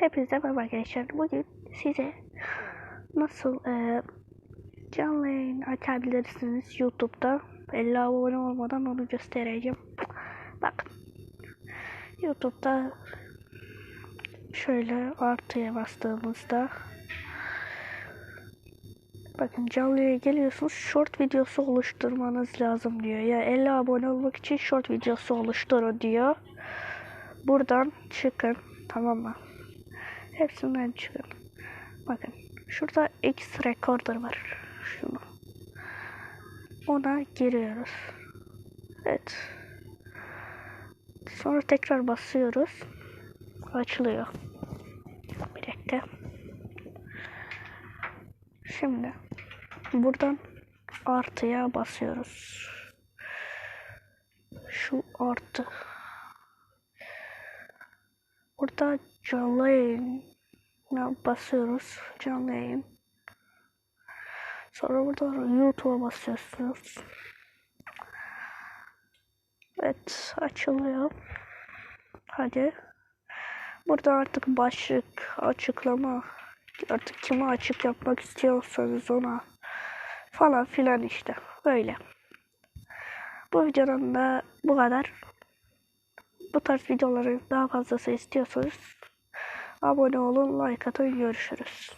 Hepinize merhaba arkadaşlar. Bugün size nasıl e, canlı yayın açabilirsiniz YouTube'da. 50 abone olmadan onu göstereceğim. Bakın. YouTube'da şöyle artıya bastığımızda Bakın canlıya geliyorsunuz. Short videosu oluşturmanız lazım diyor. Ya 50 abone olmak için short videosu oluşturun diyor. Buradan çıkın. Tamam mı? Hepsinden çıkın. Bakın. Şurada X recorder var. Şunu. Ona giriyoruz. Evet. Sonra tekrar basıyoruz. Açılıyor. Bir dakika. Şimdi buradan artıya basıyoruz. Şu artı. Burada canlı yayına basıyoruz. Canlı yayın. Sonra burada YouTube'a basıyorsunuz. Evet açılıyor. Hadi. Burada artık başlık, açıklama, artık kime açık yapmak istiyorsanız ona falan filan işte. Böyle. Bu videonun da bu kadar. Bu tarz videoları daha fazlası istiyorsanız abone olun, like atın, görüşürüz.